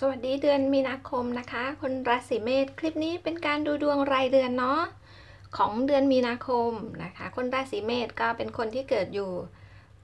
สวัสดีเดือนมีนาคมนะคะ คนราศีเมษคลิปนี้เป็นการดูดวงรายเดือนเนาะของเดือนมีนาคมนะคะ คนราศีเมษก็เป็นคนที่เกิดอยู่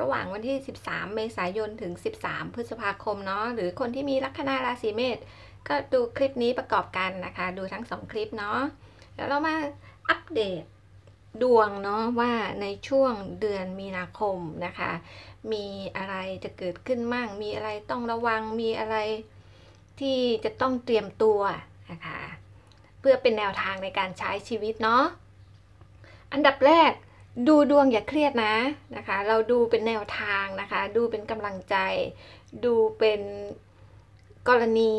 ระหว่างวันที่ 13 เมษายนถึง 13 พฤษภาคมเนาะหรือคนที่มีลัคนาราศีเมษก็ดูคลิปนี้ประกอบกันนะคะ ดูทั้ง 2 คลิปเนาะแล้วเรามาอัปเดตดวงเนาะว่าในช่วงเดือนมีนาคมนะคะ มีอะไรจะเกิดขึ้นมั่ง มีอะไรต้องระวังมีอะไร ที่จะต้องเตรียมตัวนะคะเพื่อเป็นแนวทางในการใช้ชีวิตเนาะอันดับแรกดูดวงอย่าเครียดนะนะคะ เราดูเป็นแนวทางนะคะ ดูเป็นกำลังใจ ดูเป็นกรณี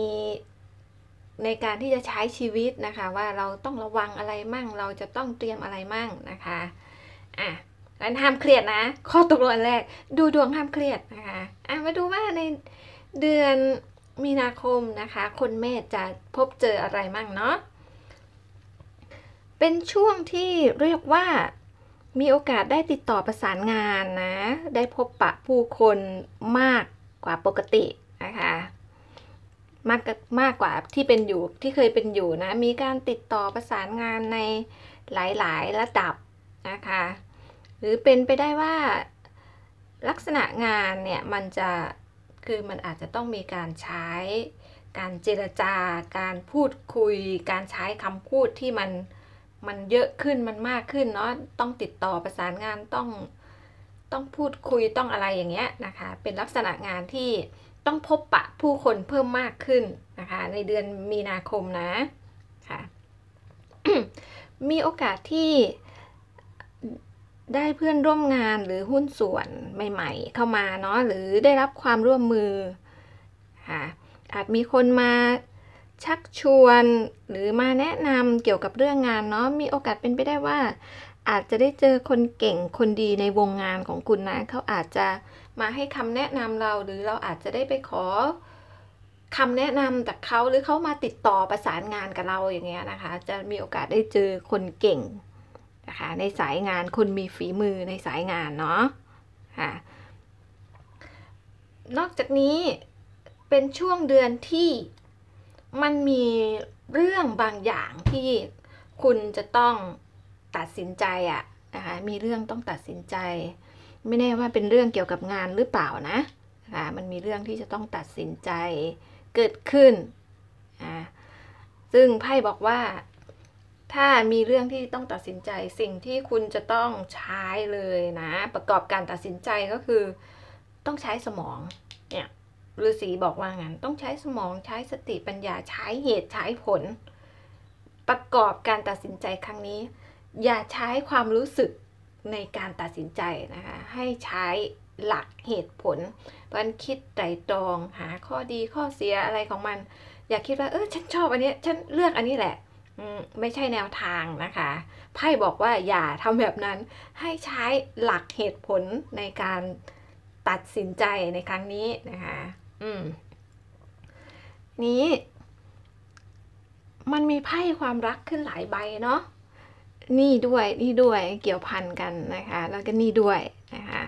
ในการที่จะใช้ชีวิตนะคะ ว่าเราต้องระวังอะไรมั่ง เราจะต้องเตรียมอะไรมั่งนะคะอะงั้นห้ามเครียดนะ ข้อตกลงแรก ดูดวงห้ามเครียดนะคะอะมาดูว่าในเดือน มีนาคมนะคะ คนเมษจะพบเจออะไรมั่งเนาะ เป็นช่วงที่เรียกว่ามีโอกาสได้ติดต่อประสานงานนะ ได้พบปะผู้คนมากกว่าปกตินะคะ มากมากกว่าที่เป็นอยู่ที่เคยเป็นอยู่นะ มีการติดต่อประสานงานในหลายๆระดับนะคะ หรือเป็นไปได้ว่าลักษณะงานเนี่ยมันจะ คือมันอาจจะต้องมีการใช้ การเจรจาการพูดคุย การใช้คำพูดที่มันมันเยอะขึ้นมันมากขึ้นเนาะต้องติดต่อประสานงานต้องต้องพูดคุยต้องอะไรอย่างเงี้ยนะคะ เป็นลักษณะงานที่ต้องพบปะผู้คนเพิ่มมากขึ้นนะคะ ในเดือนมีนาคมนะค่ะมีโอกาสที่ ได้เพื่อนร่วมงานหรือหุ้นส่วนใหม่ ๆ เข้ามาเนาะหรือได้รับความร่วมมือค่ะอาจมีคนมาชักชวนหรือมาแนะนำเกี่ยวกับเรื่องงานเนาะมีโอกาสเป็นไปได้ว่า อาจจะได้เจอคนเก่งคนดีในวงงานของคุณนะเขาอาจจะมาให้คำแนะนำเราหรือเราอาจจะได้ไปขอคำแนะนำจากเขาหรือเขามาติดต่อประสานงานกับเราอย่างเงี้ยนะคะ จะมีโอกาสได้เจอคนเก่ง นะคะในสายงานคนมีฝีมือในสายงานเนาะค่ะนอกจากนี้เป็นช่วงเดือนที่มันมีเรื่องบางอย่างที่คุณจะต้องตัดสินใจอะนะคะมีเรื่องต้องตัดสินใจ ไม่แน่ว่าเป็นเรื่องเกี่ยวกับงานหรือเปล่านะะคะมันมีเรื่องที่จะต้องตัดสินใจเกิดขึ้นอ่าซึ่งไพ่บอกว่า ถ้ามีเรื่องที่ต้องตัดสินใจสิ่งที่คุณจะต้องใช้เลยนะ ประกอบการตัดสินใจก็คือ ต้องใช้สมองเนี่ยฤาษีบอกว่างั้นต้องใช้สมองใช้สติปัญญาใช้เหตุใช้ผล ประกอบการตัดสินใจครั้งนี้ อย่าใช้ความรู้สึกในการตัดสินใจนะคะให้ใช้หลักเหตุผลมันคิดไตรตรองหาข้อดีข้อเสียอะไรของมัน อย่าคิดว่าเออฉันชอบอันนี้ฉันเลือกอันนี้แหละ ไม่ใช่แนวทางนะคะไพ่บอกว่าอย่าทำแบบนั้นให้ใช้หลักเหตุผลในการตัดสินใจในครั้งนี้นะคะอืมนี้มันมีไพ่ความรักขึ้นหลายใบเนาะนี่ด้วยนี่ด้วยเกี่ยวพันกันนะคะ แล้วก็นี่ด้วยนะคะ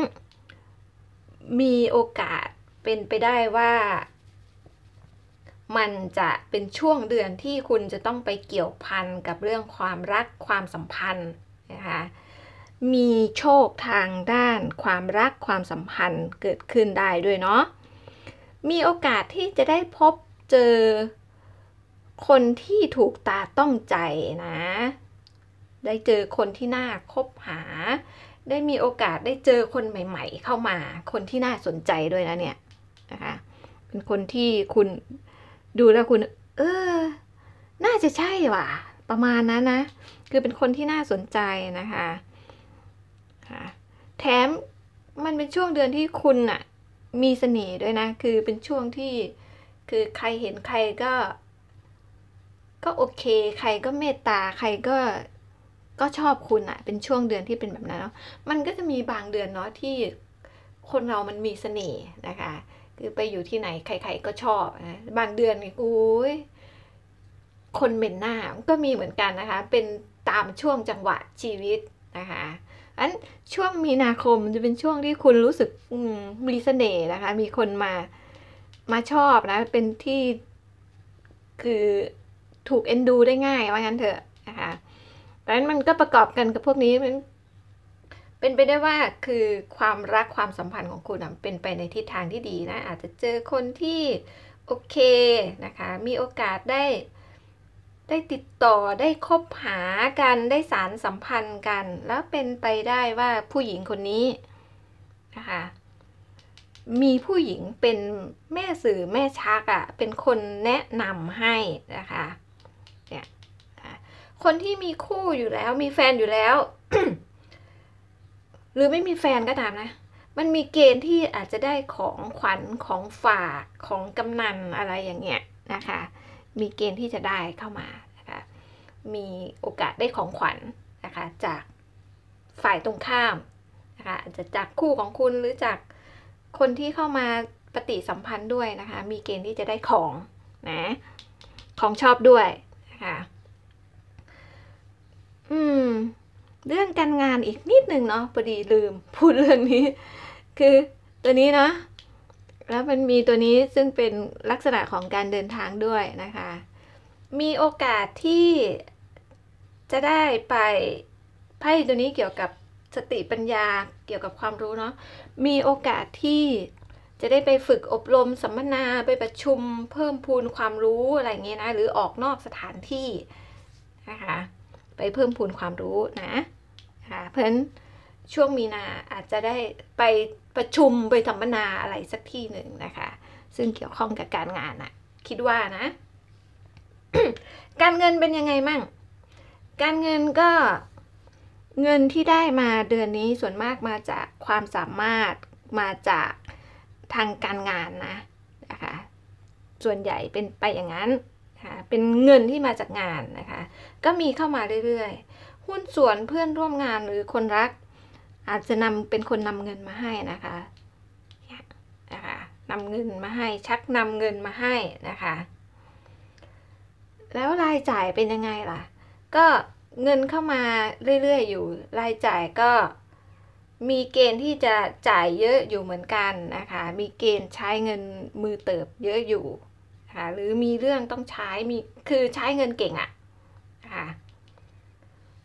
มมีโอกาสเป็นไปได้ว่า มันจะเป็นช่วงเดือนที่คุณจะต้องไปเกี่ยวพันกับเรื่องความรักความสัมพันธ์นะคะมีโชคทางด้านความรักความสัมพันธ์เกิดขึ้นได้ด้วยเนาะมีโอกาสที่จะได้พบเจอคนที่ถูกตาต้องใจนะ ได้เจอคนที่น่าคบหา ได้มีโอกาสได้เจอคนใหม่ ๆ เข้ามา คนที่น่าสนใจด้วยนะเนี่ยนะคะ เป็นคนที่คุณ ดูแล้วคุณ เออ น่าจะใช่ว่ะ ประมาณนั้นนะ คือเป็นคนที่น่าสนใจนะคะค่ะแถมมันเป็นช่วงเดือนที่คุณอะมีเสน่ห์ด้วยนะ คือเป็นช่วงที่คือใครเห็นใครก็ ก็โอเค ใครก็เมตตา ใครก็ก็ชอบคุณอะเป็นช่วงเดือนที่เป็นแบบนั้นเนาะมันก็จะมีบางเดือนเนาะที่คนเรามันมีเสน่ห์นะคะ คือไปอยู่ที่ไหนใคร ๆก็ชอบนะบางเดือนนี่อุ้ยคนเหม็นหน้าก็มีเหมือนกันนะคะ เป็นตามช่วงจังหวะชีวิตนะคะอันช่วงมีนาคมจะเป็นช่วงที่คุณรู้สึกมีเสน่ห์นะคะ มีคนมามาชอบนะ เป็นที่คือถูกเอ็นดูได้ง่ายว่างั้นเถอะนะคะดังนั้นมันก็ประกอบกันกับพวกนี้มัน เป็นไปได้ว่าคือความรักความสัมพันธ์ของคุณเป็นไปในทิศทางที่ดีนะอาจจะเจอคนที่โอเคนะคะมีโอกาสได้ได้ติดต่อได้คบหากันได้สารสัมพันธ์กัน แล้วเป็นไปได้ว่าผู้หญิงคนนี้นะคะมีผู้หญิงเป็นแม่สื่อแม่ชักอะ่ะเป็นคนแนะนำให้นะคะเนี่ยคนที่มีคู่อยู่แล้วมีแฟนอยู่แล้ว หรือไม่มีแฟนก็ตามนะ มันมีเกณฑ์ที่อาจจะได้ของขวัญของฝากของกำนันอะไรอย่างเงี้ยนะคะ มีเกณฑ์ที่จะได้เข้ามานะคะมีโอกาสได้ของขวัญนะคะจากฝ่ายตรงข้ามนะคะอาจจะจากคู่ของคุณหรือจากคนที่เข้ามาปฏิสัมพันธ์ด้วยนะคะ มีเกณฑ์ที่จะได้ของนะของชอบด้วยนะคะอืม เรื่องการงานอีกนิดหนึ่งเนาะพอดีลืมพูดเรื่องนี้ คือตัวนี้เนาะแล้วมันมีตัวนี้ซึ่งเป็นลักษณะของการเดินทางด้วยนะคะ มีโอกาสที่จะได้ไปไพ่ตัวนี้เกี่ยวกับสติปัญญาเกี่ยวกับความรู้เนาะมีโอกาสที่จะได้ไปฝึกอบรมสัมมนาไปประชุมเพิ่มพูนความรู้อะไรเงี้ยนะ หรือออกนอกสถานที่นะคะ ไปเพิ่มพูนความรู้นะ ค่ะเพราะฉะนั้นช่วงมีนาอาจจะได้ไปประชุมไปสัมมนาอะไรสักที่หนึ่งนะคะ ซึ่งเกี่ยวข้องกับการงานอะคิดว่านะ การเงินเป็นยังไงมั่ง การเงินก็เงินที่ได้มาเดือนนี้ส่วนมากมาจากความสามารถมาจากทางการงานนะนะคะส่วนใหญ่เป็นไปอย่างนั้นนะคะเป็นเงินที่มาจากงานนะคะ ก็มีเข้ามาเรื่อยๆ หุ้นส่วนเพื่อนร่วมงานหรือคนรัก อาจจะนำเป็นคนนำเงินมาให้นะคะนะคะนำเงินมาให้ชักนำเงินมาให้นะคะ แล้วรายจ่ายเป็นยังไงล่ะ ก็เงินเข้ามาเรื่อยๆอยู่ รายจ่ายก็มีเกณฑ์ที่จะจ่ายเยอะอยู่เหมือนกันนะคะ มีเกณฑ์ใช้เงินมือเติบเยอะอยู่ค่ะหรือมีเรื่องต้องใช้มีคือใช้เงินเก่งอะนะค่ะ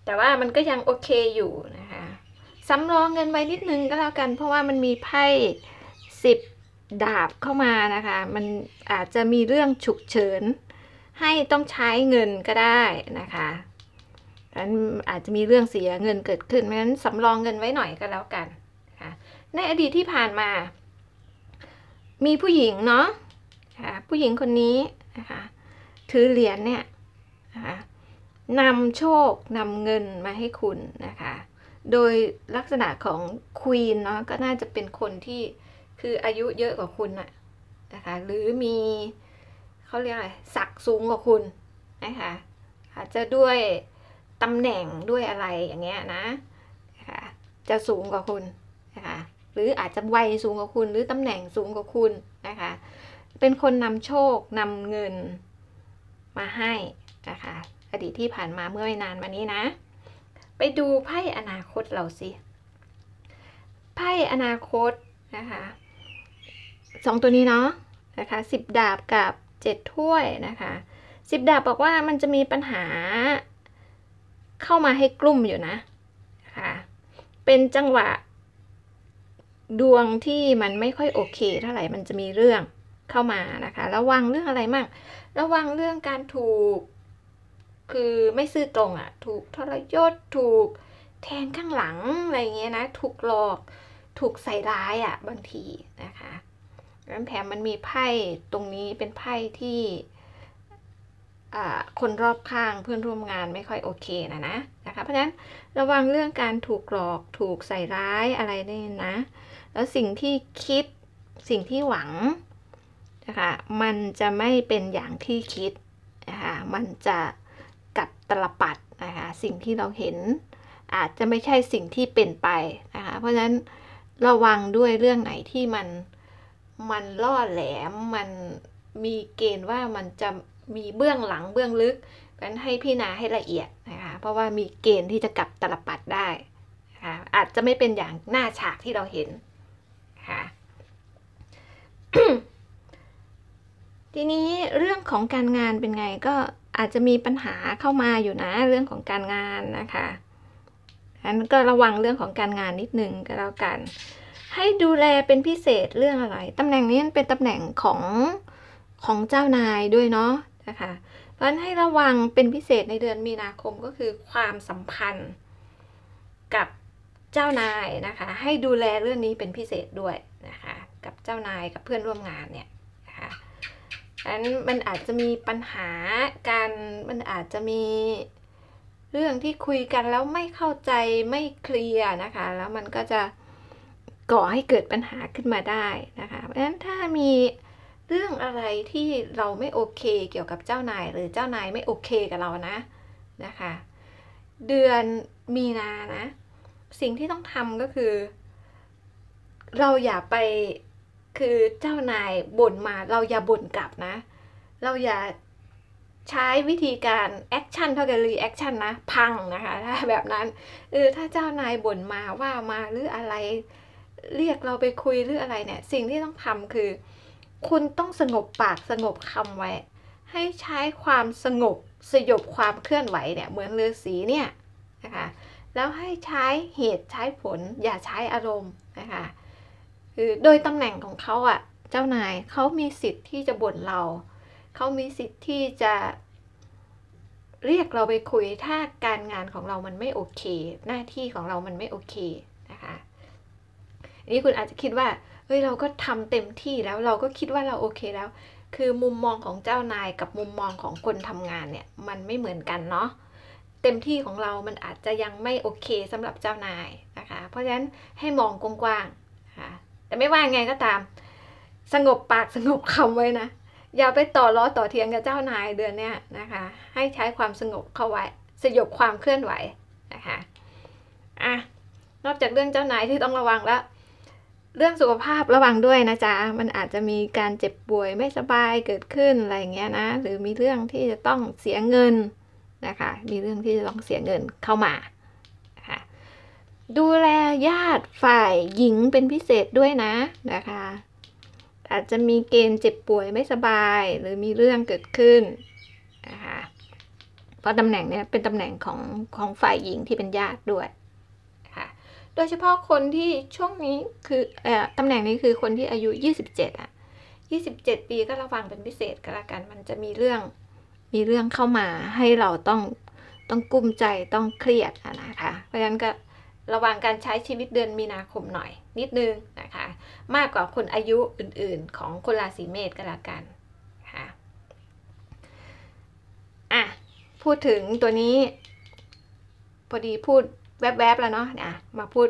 แต่ว่ามันก็ยังโอเคอยู่นะคะสำรองเงินไว้นิดนึงก็แล้วกัน เพราะว่ามันมีไพ่สิบดาบเข้ามานะคะ มันอาจจะมีเรื่องฉุกเฉิน ให้ต้องใช้เงินก็ได้นะคะนั้นอาจจะมีเรื่องเสียเงินเกิดขึ้นเพราะฉะนั้นสำรองเงินไว้หน่อยก็แล้วกันนะคะในอดีตที่ผ่านมา มีผู้หญิงเนาะะผู้หญิงคนนี้นะคะถือเหรียญเนี่ยนะคะ นำโชคนำเงินมาให้คุณนะคะ โดยลักษณะของควีนเนาะก็น่าจะเป็นคนที่คืออายุเยอะกว่าคุณนะนะคะ หรือมีเขาเรียกอะไรศักดิ์สูงกว่าคุณนะคะอาจจะด้วยตำแหน่งด้วยอะไรอย่างเงี้ยนะนะคะจะสูงกว่าคุณนะคะหรืออาจจะวัยสูงกว่าคุณ หรือตำแหน่งสูงกว่าคุณนะคะ เป็นคนนำโชคนำเงินมาให้นะคะ อดีตที่ผ่านมาเมื่อไม่นานมานี้นะ ไปดูไพ่อนาคตเราสิ ไพ่อนาคตนะคะสองตัวนี้เนาะนะคะสิบดาบกับเจ็ดถ้วยนะคะสิบดาบบอกว่ามันจะมีปัญหาเข้ามาให้กลุ่มอยู่นะค่ะเป็นจังหวะ ดวงที่มันไม่ค่อยโอเคเท่าไหร่มันจะมีเรื่องเข้ามานะคะ ระวังเรื่องอะไรมั่งระวังเรื่องการถูก คือไม่ซื่อตรงอะ่ะ ถูกทรยศถูกแทงข้างหลังอะไรเงี้ยนะถูกหลอก ถูกใส่ร้ายอะ่ะบางทีนะคะแล้วแถมมันมีไพ่ตรงนี้เป็นไพ่ที่คนรอบข้างเพื่อนร่วมงานไม่ค่อยโอเคนะนะนะคะเพราะฉะนั้นระวังเรื่องการถูกหลอกถูกใส่ร้ายอะไรนี่นะ แล้วสิ่งที่คิดสิ่งที่หวังนะคะมันจะไม่เป็นอย่างที่คิดนะคะมันจะ ลปัดนะคะสิ่งที่เราเห็นอาจจะไม่ใช่สิ่งที่เป็นไปนะคะเพราะฉะนั้นระวังด้วยเรื่องไหนที่มันมันล่อแหลมมันมีเกณฑ์ว่ามันจะมีเบื้องหลังเบื้องลึกกันให้พี่นาให้ละเอียดนะคะเพราะว่ามีเกณฑ์ที่จะกลับตลปัดได้นะคะอาจจะไม่เป็นอย่างหน้าฉากที่เราเห็นค่ะทีนี้เรื่องของการงานเป็นไงก็ อาจจะมีปัญหาเข้ามาอยู่นะเรื่องของการงานนะคะอันก็ระวังเรื่องของการงานนิดนึงก็แล้วกัน ให้ดูแลเป็นพิเศษเรื่องอะไรตำแหน่งนี้เป็นตำแหน่งของของเจ้านายด้วยเนาะนะคะเพราะฉะนั้นให้ระวังเป็นพิเศษในเดือนมีนาคมก็คือความสัมพันธ์กับเจ้านายนะคะ ให้ดูแลเรื่องนี้เป็นพิเศษด้วยนะคะ กับเจ้านายกับเพื่อนร่วมงานเนี่ย อันมันอาจจะมีปัญหาการมันอาจจะมีเรื่องที่คุยกันแล้วไม่เข้าใจไม่เคลียร์นะคะ แล้วมันก็จะก่อให้เกิดปัญหาขึ้นมาได้นะคะ เพราะฉะนั้นถ้ามีเรื่องอะไรที่เราไม่โอเคเกี่ยวกับเจ้านายหรือเจ้านายไม่โอเคกับเรานะนะคะ เดือนมีนานะ สิ่งที่ต้องทำก็คือ เราอย่าไป คือเจ้านายบ่นมาเราอย่าบ่นกลับนะ เราอย่าใช้วิธีการแอคชั่นเท่ากับรีแอคชั่นนะ พังนะคะถ้าแบบนั้นเออถ้าเจ้านายบ่นมาว่ามาหรืออะไร เรียกเราไปคุยหรืออะไรเนี่ย สิ่งที่ต้องทำคือ คุณต้องสงบปากสงบคำไว้ ให้ใช้ความสงบสยบความเคลื่อนไหวเนี่ยเหมือนฤาษีเนี่ยนะคะแล้วให้ใช้เหตุใช้ผลอย่าใช้อารมณ์นะคะ คือโดยตำแหน่งของเขาอะเจ้านายเขามีสิทธิ์ที่จะบ่นเรา เขามีสิทธิ์ที่จะเรียกเราไปคุยถ้าการงานของเรามันไม่โอเค หน้าที่ของเรามันไม่โอเคนะคะอันนี้คุณอาจจะคิดว่าเฮ้ยเราก็ทำเต็มที่แล้วเราก็คิดว่าเราโอเคแล้ว คือมุมมองของเจ้านายกับมุมมองของคนทำงานเนี่ยมันไม่เหมือนกันเนาะเต็มที่ของเรามันอาจจะยังไม่โอเคสำหรับเจ้านายนะคะ เพราะฉะนั้นให้มองกว้างๆนะคะ แต่ไม่ว่าไงก็ตาม สงบปากสงบคำไว้นะ อย่าไปต่อล้อต่อเทียงกับเจ้านายเดือนเนี้ยนะคะ ให้ใช้ความสงบเข้าไว้ สยบความเคลื่อนไหวนะคะอะนอกจากเรื่องเจ้านายที่ต้องระวังแล้ว เรื่องสุขภาพระวังด้วยนะจ๊ะ มันอาจจะมีการเจ็บป่วยไม่สบายเกิดขึ้นอะไรอย่างเงี้ยนะ หรือมีเรื่องที่จะต้องเสียเงินนะคะ มีเรื่องที่จะต้องเสียเงินเข้ามา ดูแลญาติฝ่ายหญิงเป็นพิเศษด้วยนะนะคะ อาจจะมีเกณฑ์เจ็บป่วยไม่สบาย หรือมีเรื่องเกิดขึ้นนะคะเพราะตำแหน่งเนี้ยเป็นตำแหน่งของของฝ่ายหญิงที่เป็นญาติด้วยค่ะโดยเฉพาะคนที่ช่วงนี้คือเอ่อตำแหน่งนี้คือคนที่อายุ 27อะ27 ปีก็ระวังเป็นพิเศษก็แล้วกัน มันจะมีเรื่องมีเรื่องเข้ามาให้เราต้องต้องกุ้มใจต้องเครียดอะนะคะ เพราะฉะนั้นก็ ระวังการใช้ชีวิตเดือนมีนาคมหน่อยนิดนึงนะคะ มากกว่าคนอายุอื่นๆของคนราศีเมษก็แล้วกันค่ะอะ พูดถึงตัวนี้พอดีพูดแวบๆแล้วเนาะอะมาพูด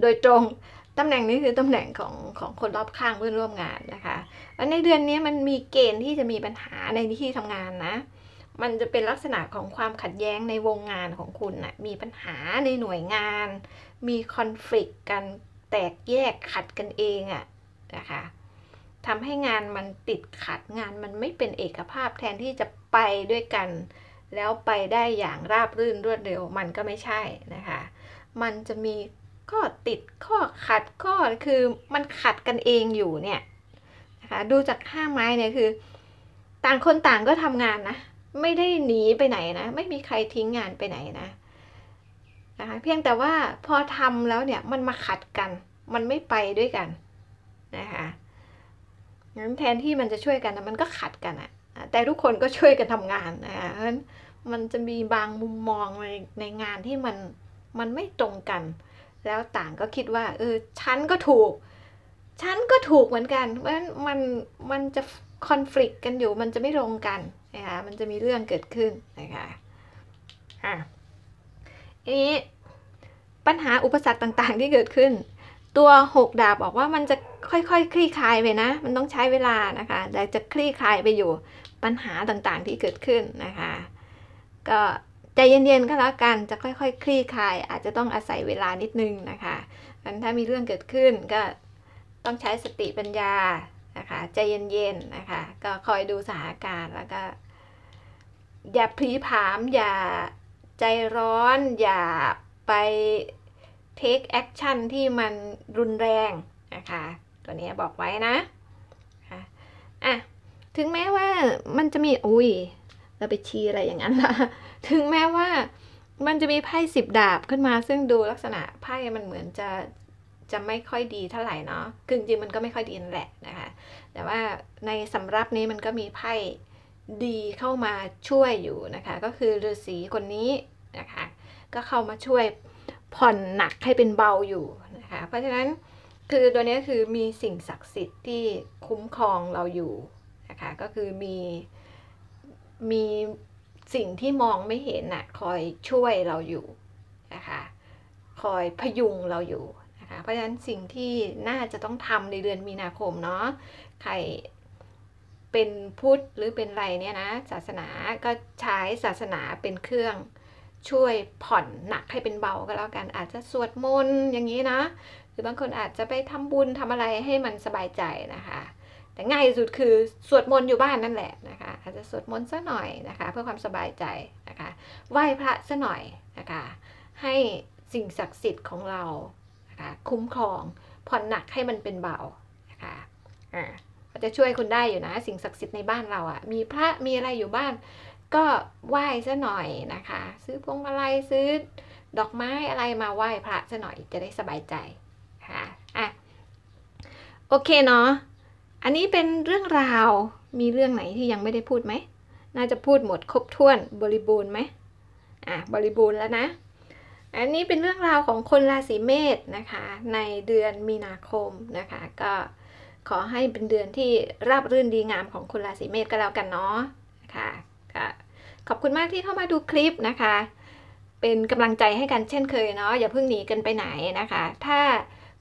โดยตรงตำแหน่งนี้คือตำแหน่งของของคนรอบข้างเพื่อนร่วมงานนะคะ แล้วในเดือนนี้มันมีเกณฑ์ที่จะมีปัญหาในที่ทำงานนะ มันจะเป็นลักษณะของความขัดแย้งในวงงานของคุณนะมีปัญหาในหน่วยงาน มีคอน FLICT กันแตกแยกขัดกันเองอะนะคะทำให้งานมันติดขัดงานมันไม่เป็นเอกภาพแทนที่จะไปด้วยกัน แล้วไปได้อย่างราบรื่นรวดเร็วมันก็ไม่ใช่นะคะ มันจะมีข้อติดข้อขัดข้อคือมันขัดกันเองอยู่เนี่ยนะคะดูจากห้าไม้เนี่ยคือ ต่างคนต่างก็ทำงานนะ ไม่ได้หนีไปไหนนะ ไม่มีใครทิ้งงานไปไหนนะนะคะเพียงแต่ว่าพอทำแล้วเนี่ยมันมาขัดกัน มันไม่ไปด้วยกันนะคะงั้นแทนที่มันจะช่วยกันนะมันก็ขัดกันอะแต่ทุกคนก็ช่วยกันทำงานนะคะเพราะฉะนั้นมันจะมีบางมุมมองในในงานที่มันมันไม่ตรงกัน แล้วต่างก็คิดว่าเออฉันก็ถูกฉันก็ถูกเหมือนกันเพราะฉะนั้นมันมันจะคอน FLICT กันอยู่มันจะไม่ลงกัน นะคะมันจะมีเรื่องเกิดขึ้นนะคะอะทีนี้ปัญหาอุปสรรคต่างๆที่เกิดขึ้น ตัวหกดาบบอกว่ามันจะค่อยๆคคลี่คลายไปนะ มันต้องใช้เวลานะคะแต่จะคลี่คลายไปอยู่ปัญหาต่างๆที่เกิดขึ้นนะคะ ก็ใจเย็นๆก็แล้วกันจะค่อยๆคคลี่คลาย อาจจะต้องอาศัยเวลานิดนึงนะคะงั้นถ้ามีเรื่องเกิดขึ้นก็ต้องใช้สติปัญญานะคะใจเย็นๆนะคะ ก็คอยดูสถานการณ์แล้วก็ อย่าพลีผาม อย่าใจร้อน อย่าไป take action ที่มันรุนแรงนะคะ ตัวนี้บอกไว้นะอะถึงแม้ว่ามันจะมี อุ้ยเราไปชี้อะไรอย่างนั้นละถึงแม้ว่ามันจะมีไพ่สิบดาบขึ้นมา ซึ่งดูลักษณะไพ่มันเหมือนจะจะไม่ค่อยดีเท่าไหร่เนาะคือจริงมันก็ไม่ค่อยดีนั่นแหละนะคะ แต่ว่าในสำรับนี้มันก็มีไพ่ ดีเข้ามาช่วยอยู่นะคะ ก็คือฤาษีคนนี้นะคะ ก็เข้ามาช่วยผ่อนหนักให้เป็นเบาอยู่นะคะ เพราะฉะนั้นคือตัวนี้คือมีสิ่งศักดิ์สิทธิ์ที่คุ้มครองเราอยู่นะคะ ก็คือมีมีสิ่งที่มองไม่เห็นน่ะคอยช่วยเราอยู่นะคะ คอยพยุงเราอยู่นะคะ เพราะฉะนั้นสิ่งที่น่าจะต้องทำในเดือนมีนาคมเนาะใคร เป็นพุทธหรือเป็นไรเนี่ยนะศาสนาก็ใช้ศาสนาเป็นเครื่องช่วยผ่อนหนักให้เป็นเบาก็แล้วกันอาจจะสวดมนต์อย่างนี้นะ หรือบางคนอาจจะไปทำบุญทำอะไรให้มันสบายใจนะคะ แต่ง่ายสุดคือสวดมนต์อยู่บ้านนั่นแหละนะคะ อาจจะสวดมนต์สักหน่อยนะคะ เพื่อความสบายใจนะคะไหว้พระสักหน่อยนะคะ ให้สิ่งศักดิ์สิทธิ์ของเรานะคะคุ้มครองผ่อนหนักให้มันเป็นเบานะคะอ่า จะช่วยคุณได้อยู่นะ สิ่งศักดิ์สิทธิ์ในบ้านเราอะ่ะ มีพระมีอะไรอยู่บ้าน ก็ไหว้ซะหน่อยนะคะ ซื้อพวงมาลัยซื้อดอกไม้อะไรมาไหว้พระซะหน่อยจะได้สบายใจค่ะอะโอเคเนาะอันนี้เป็นเรื่องราวมีเรื่องไหนที่ยังไม่ได้พูดไหมน่าจะพูดหมดครบถ้วนบริบูรณ์ไหมอะบริบูรณ์แล้วนะ อันนี้เป็นเรื่องราวของคนราศีเมษนะคะ ในเดือนมีนาคมนะคะ ก็ ขอให้เป็นเดือนที่ราบรื่นดีงามของคนราศีเมษก็แล้วกันเนาะนะคะขอบคุณมากที่เข้ามาดูคลิปนะคะ เป็นกำลังใจให้กันเช่นเคยเนาะอย่าเพิ่งหนีกันไปไหนนะคะ ถ้า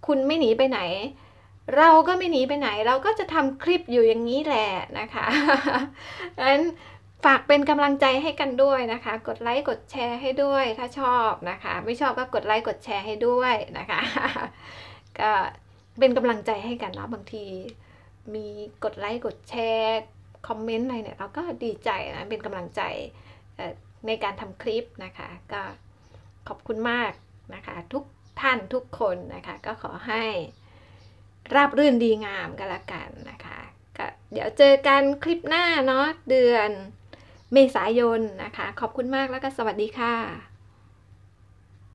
คุณไม่หนีไปไหน เราก็ไม่หนีไปไหน เราก็จะทำคลิปอยู่อย่างนี้แหละนะคะดังนั้นฝากเป็นกำลังใจให้กันด้วยนะคะ กดไลค์กดแชร์ให้ด้วย ถ้าชอบนะคะ ไม่ชอบก็กดไลค์กดแชร์ให้ด้วยนะคะ ก็ เป็นกำลังใจให้กันเนาะบางที มีกดไลค์กดแชร์คอมเมนต์อะไรเนี่ยเราก็ดีใจนะเป็นกำลังใจในการทำคลิปนะคะ ก็ขอบคุณมากนะคะทุกท่านทุกคนนะคะก็ขอให้ราบรื่นดีงามกันละกันนะคะก็เดี๋ยวเจอกันคลิปหน้าเนาะเดือนเมษายนนะคะ ขอบคุณมากแล้วก็สวัสดีค่ะ